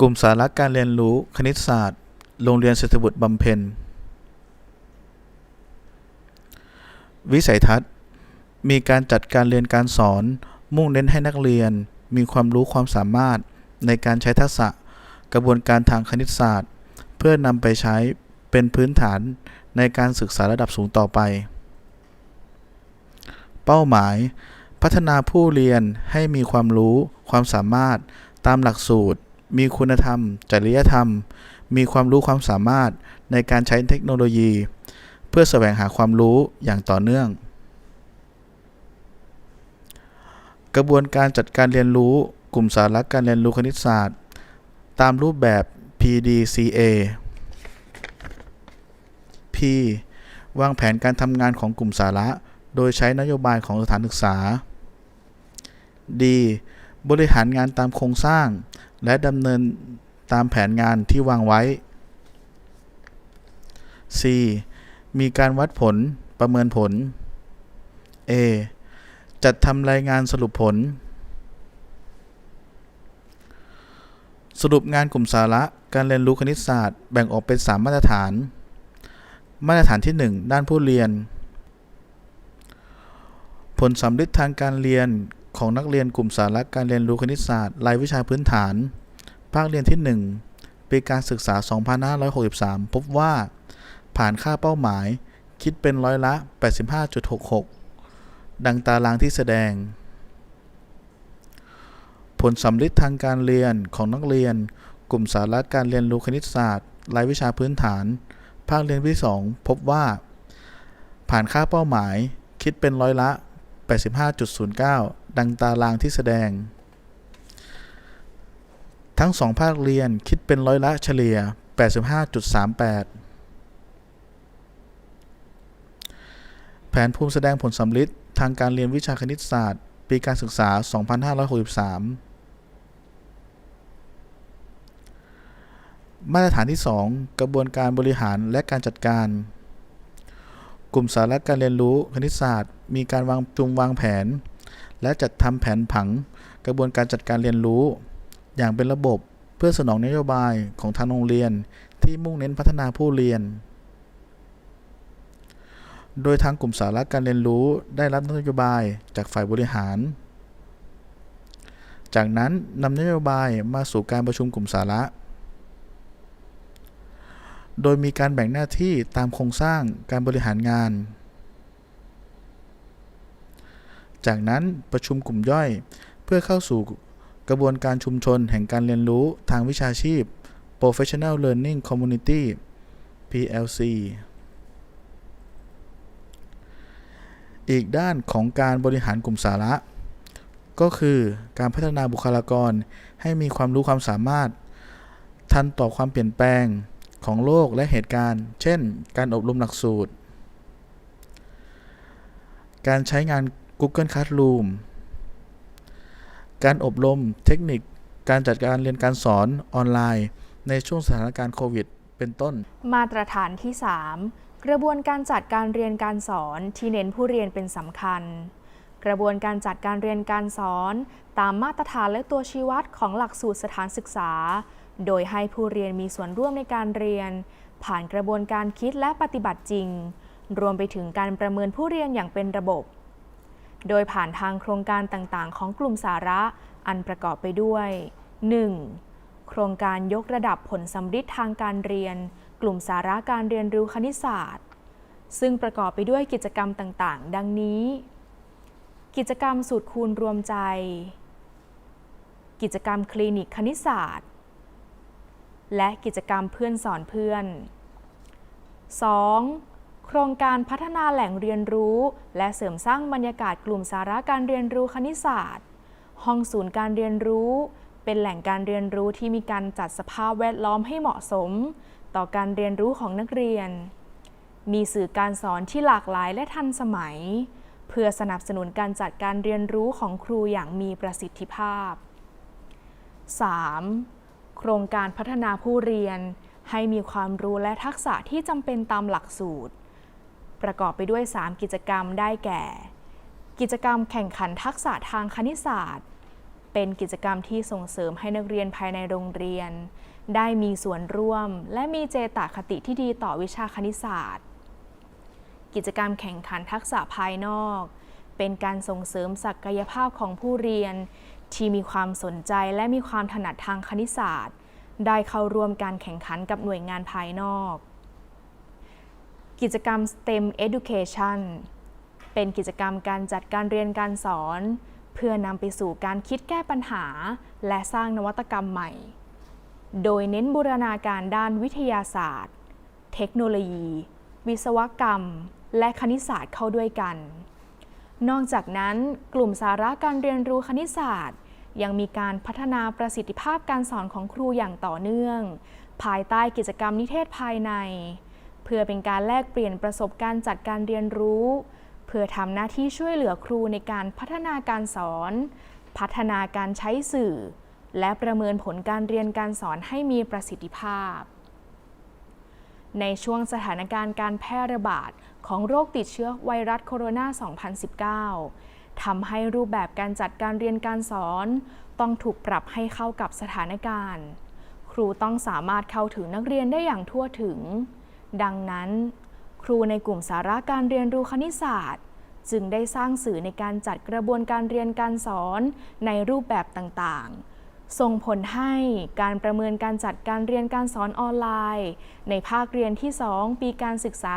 กลุ่มสาระการเรียนรู้คณิตศาสตร์ โรงเรียนเศรษฐบุตรบำเพ็ญ วิสัยทัศน์ มีการจัดการเรียนการสอน มุ่งเน้นให้นักเรียน มีความรู้ความสามารถในการใช้ทักษะ กระบวนการทางคณิตศาสตร์ เพื่อนำไปใช้เป็นพื้นฐานในการศึกษาระดับสูงต่อไป เป้าหมาย พัฒนาผู้เรียนให้มีความรู้ความสามารถตามหลักสูตร มีคุณธรรม จริยธรรม มีความรู้ความสามารถในการใช้เทคโนโลยี เพื่อแสวงหาความรู้อย่างต่อเนื่อง กระบวนการจัดการเรียนรู้กลุ่มสาระการเรียนรู้คณิตศาสตร์ ตามรูปแบบ PDCA P วางแผนการทำงานของกลุ่มสาระ โดยใช้นโยบายของสถานศึกษา D บริหารงานตามโครงสร้าง และดำเนินตามแผนงานที่วางไว้ C มีการวัดผลประเมินผล A จัดทำรายงานสรุปผล สรุปงานกลุ่มสาระการเรียนรู้คณิตศาสตร์แบ่งออกเป็น 3 มาตรฐาน มาตรฐานที่ 1 ด้านผู้เรียน ผลสำลิดทางการเรียน ของนักเรียนกลุ่มสาระการเรียนรู้คณิตศาสตร์รายวิชาพื้นฐาน ภาคเรียนที่ 1 ปีการศึกษา 2563 พบว่า ผ่านค่าเป้าหมาย คิดเป็นร้อยละ 85.66 ดังตารางที่แสดง ผลสำลิดทางการเรียนของนักเรียน กลุ่มสาระการเรียนรู้คณิตศาสตร์รายวิชาพื้นฐาน ภาคเรียนที่ 2 พบว่า ผ่านค่าเป้าหมาย คิดเป็นร้อยละ 85.09 ดังตารางที่แสดง ทั้งสองภาคเรียนคิดเป็นร้อยละเฉลี่ย 85.38 แผนภูมิแสดงผลสำลิดทางการเรียนวิชาคณิตศาสตร์ ปีการศึกษา 2563 มาตรฐานที่ 2 กระบวนการบริหารและการจัดการกลุ่มสาระการเรียนรู้คณิตศาสตร์ มีการวางจุมวางแผน และจัดทำแผนผังกระบวนการจัดการเรียนรู้ อย่างเป็นระบบเพื่อสนองนโยบายของทางโรงเรียนที่มุ่งเน้นพัฒนาผู้เรียน โดยทางกลุ่มสาระการเรียนรู้ได้รับนโยบายจากฝ่ายบริหาร จากนั้นนำนโยบายมาสู่การประชุมกลุ่มสาระ โดยมีการแบ่งหน้าที่ตามโครงสร้างการบริหารงาน จากนั้นประชุมกลุ่มย่อย เพื่อเข้าสู่กระบวนการชุมชนแห่งการเรียนรู้ทางวิชาชีพ Professional Learning Community PLC อีกด้านของการบริหารกลุ่มสาระ ก็คือการพัฒนาบุคลากรให้มีความรู้ความสามารถ ทันต่อความเปลี่ยนแปลงของโลกและเหตุการณ์ เช่น การอบรมหลักสูตร การใช้งาน Google Classroom การอบรมเทคนิค การจัดการเรียนการสอนออนไลน์ ในช่วงสถานการณ์โควิด เป็นต้น มาตรฐานที่ 3 กระบวนการจัดการเรียนการสอนที่เน้นผู้เรียนเป็นสำคัญ กระบวนการจัดการเรียนการสอน ตามมาตรฐานและตัวชี้วัดของหลักสูตรสถานศึกษา โดยให้ผู้เรียนมีส่วนร่วมในการเรียน ผ่านกระบวนการคิดและปฏิบัติจริง รวมไปถึงการประเมินผู้เรียนอย่างเป็นระบบ โดยผ่านทางโครงการต่างๆ ของกลุ่มสาระอันประกอบไปด้วย 1. โครงการยกระดับผลสำฤทธิ์ทางการเรียน กลุ่มสาระการเรียนรู้คณิตศาสตร์ ซึ่งประกอบไปด้วยกิจกรรมต่างๆ ดังนี้ กิจกรรมสูตรคูณรวมใจ กิจกรรมคลินิกคณิตศาสตร์ และกิจกรรมเพื่อนสอนเพื่อน 2. โครงการพัฒนาแหล่งเรียนรู้ และเสริมสร้างบรรยากาศกลุ่มสาระการเรียนรู้คณิตศาสตร์ ห้องศูนย์การเรียนรู้ เป็นแหล่งการเรียนรู้ที่มีการจัดสภาพแวดล้อมให้เหมาะสม ต่อการเรียนรู้ของนักเรียน มีสื่อการสอนที่หลากหลายและทันสมัย เพื่อสนับสนุนการจัดการเรียนรู้ของครูอย่างมีประสิทธิภาพ 3. โครงการพัฒนาผู้เรียน ให้มีความรู้และทักษะที่จำเป็นตามหลักสูตร ประกอบไปด้วย 3 กิจกรรมได้แก่ กิจกรรมแข่งขันทักษะทางคณิตศาสตร์ เป็นกิจกรรมที่ส่งเสริมให้นักเรียนภายในโรงเรียน ได้มีส่วนร่วม และมีเจตคติที่ดีต่อวิชาคณิตศาสตร์ กิจกรรมแข่งขันทักษะภายนอก เป็นการส่งเสริมศักยภาพของผู้เรียน ที่มีความสนใจและมีความถนัดทางคณิตศาสตร์ ได้เข้าร่วมการแข่งขันกับหน่วยงานภายนอก กิจกรรม STEM Education เป็นกิจกรรมการจัดการเรียนการสอน เพื่อนำไปสู่การคิดแก้ปัญหา และสร้างนวัตกรรมใหม่ โดยเน้นบูรณาการด้านวิทยาศาสตร์ เทคโนโลยี วิศวกรรม และคณิตศาสตร์เข้าด้วยกัน นอกจากนั้นกลุ่มสาระการเรียนรู้คณิตศาสตร์ ยังมีการพัฒนาประสิทธิภาพการสอนของครูอย่างต่อเนื่อง ภายใต้กิจกรรมนิเทศภายใน เพื่อเป็นการแลกเปลี่ยนประสบการณ์จัดการเรียนรู้ เพื่อทำหน้าที่ช่วยเหลือครูในการพัฒนาการสอน พัฒนาการใช้สื่อ และประเมินผลการเรียนการสอนให้มีประสิทธิภาพ ในช่วงสถานการณ์การแพร่ระบาดของโรคติดเชื้อไวรัสโคโรนา 2019 ทำให้รูปแบบการจัดการเรียนการสอน ต้องถูกปรับให้เข้ากับสถานการณ์ ครูต้องสามารถเข้าถึงนักเรียนได้อย่างทั่วถึง ดังนั้น ครูในกลุ่มสาระการเรียนรู้คณิตศาสตร์ จึงได้สร้างสื่อในการจัดกระบวนการเรียนการสอนในรูปแบบต่างๆ ส่งผลให้การประเมินการจัดการเรียนการสอนออนไลน์ ในภาคเรียนที่ 2 ปีการศึกษา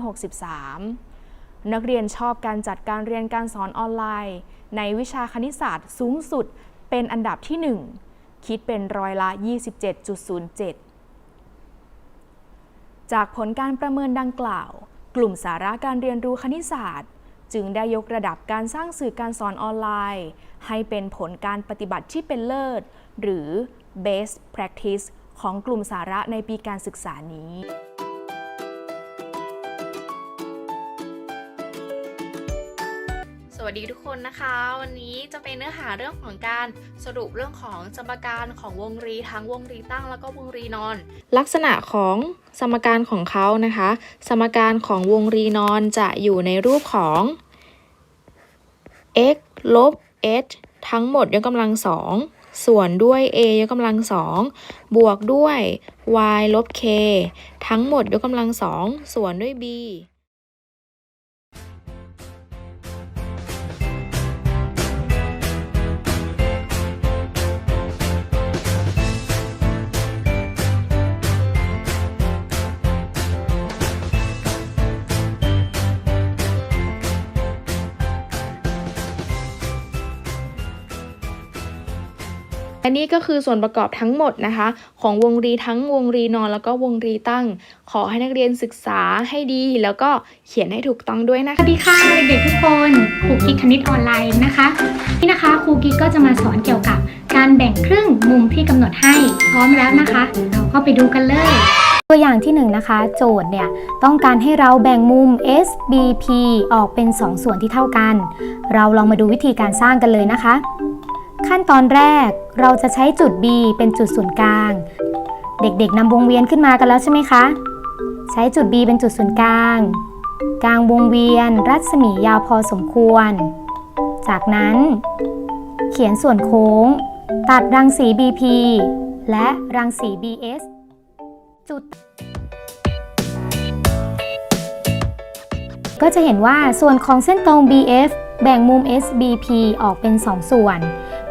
2563 นักเรียนชอบการจัดการเรียนการสอนออนไลน์ ในวิชาคณิตศาสตร์สูงสุดเป็นอันดับที่ 1 คิดเป็นร้อยละ 27.07 จากผลการประเมินดังกล่าว กลุ่มสาระการเรียนรู้คณิตศาสตร์ จึงได้ยกระดับการสร้างสื่อการสอนออนไลน์ ให้เป็นผลการปฏิบัติที่เป็นเลิศ หรือ best practice ของกลุ่มสาระในปีการศึกษานี้ สวัสดีทุกคนนะคะ วันนี้จะเป็นเนื้อหาเรื่องของการสรุปเรื่องของสมการของวงรีทั้งวงรีตั้งแล้วก็วงรีนอน ลักษณะของ สมการของเขานะคะ สมการของวงรีนอนจะอยู่ในรูปของ x ลบ h ทั้งหมดยกกำลังสองส่วนด้วย a ยกกำลังสองบวกด้วย y ลบ k ทั้งหมดยกกำลังสองส่วนด้วย b และนี่ก็คือส่วนประกอบทั้งหมดนะคะ ของวงรีทั้งวงรีนอนแล้วก็วงรีตั้ง ขอให้นักเรียนศึกษาให้ดี แล้วก็เขียนให้ถูกต้องด้วยนะสวัสดีค่ะเด็กๆทุกคนครูกิ๊กคณิตออนไลน์นะคะนี่นะคะครูกิ๊กก็จะมาสอนเกี่ยวกับการแบ่งครึ่งมุมที่กำหนดให้พร้อมแล้วนะคะ เราก็ไปดูกันเลยตัวอย่างที่1นงนะคะ โจทย์เนี่ยต้องการให้เราแบ่งมุม SBP ออกเป็น 2 ส่วนที่เท่ากัน เราลองมาดูวิธีการสร้างกันเลยนะคะ ขั้นตอนแรกเราจะใช้จุด B เป็นจุดศูนย์กลาง เด็กๆนำวงเวียนขึ้นมากันแล้วใช่ไหมคะ ใช้จุด B เป็นจุดศูนย์กลาง กลางวงเวียนรัศมียาวพอสมควร จากนั้น เขียนส่วนโค้ง ตัดรังสี BP และรังสี BS จุด ก็จะเห็นว่าส่วนของเส้นตรง BF แบ่งมุม SBP ออกเป็น 2 ส่วน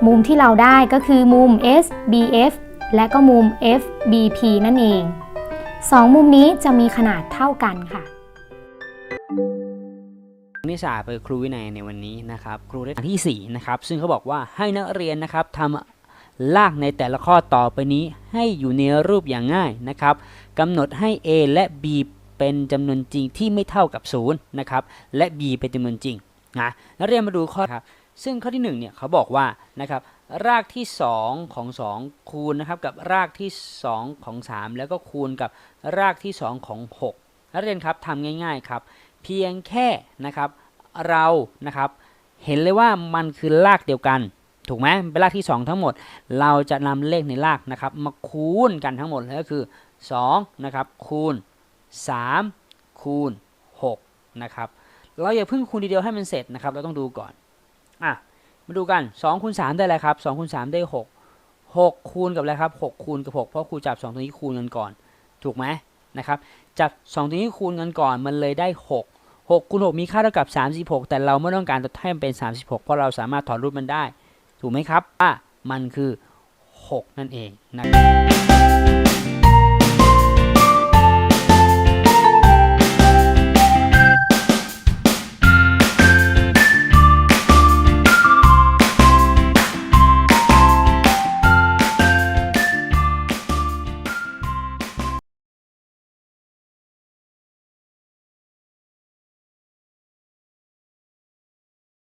มุมที่เราได้ก็คือมุม SBF และก็มุม FBP นั่นเอง 2 มุมนี้จะมีขนาดเท่ากันค่ะนิสาเป็นครูวินัยในวันนี้นะครับ ครูได้ที่4นะครับซึ่งเขาบอกว่าให้นักเรียนนะครับทำลากในแต่ละข้อต่อไปนี้ให้อยู่ในรูปอย่างง่ายนะครับกำหนดให้ a และ b เป็นจำนวนจริงที่ไม่เท่ากับ0นะครับและ b เป็นจำนวนจริงนะนักเรียนมาดูข้อครับ ซึ่งข้อที่1เนี่ยเขาบอกว่านะครับรากที่ 2 ของ 2 คูณนะครับกับรากที่ 2 ของ 3 แล้วก็คูณกับรากที่ 2 ของ6นักเรียนครับทำง่ายๆครับ เพียงแค่นะครับเรานะครับเห็นเลยว่ามันคือรากเดียวกัน ถูกไหมเป็นรากที่ 2 ทั้งหมด เราจะนำเลขในรากนะครับมาคูณกันทั้งหมดแล้วก็คือ2นะครับคูณ 3 คูณ6นะครับเราอย่าเพิ่งคูณทีเดียวให้มันเสร็จนะครับ เราต้องดูก่อน อะมาดูกัน2คูณ3ได้อะไรครับ2คูณ3ได้ 6 6 คูณกับอะไรครับ6คูณกับ6เพราะครูจับ 2 ตัวนี้คูณกันก่อน ถูกไหมนะครับจับ 2 ตัวนี้คูณกันก่อนมันเลยได้ 6 6คูณ6มีค่าเท่ากับ 36 แต่เราไม่ต้องการจะให้มันเป็น 36 เพราะเราสามารถถอดรูปมันได้ ถูกไหมครับว่ามันคือ 6 นั่นเองนะครับ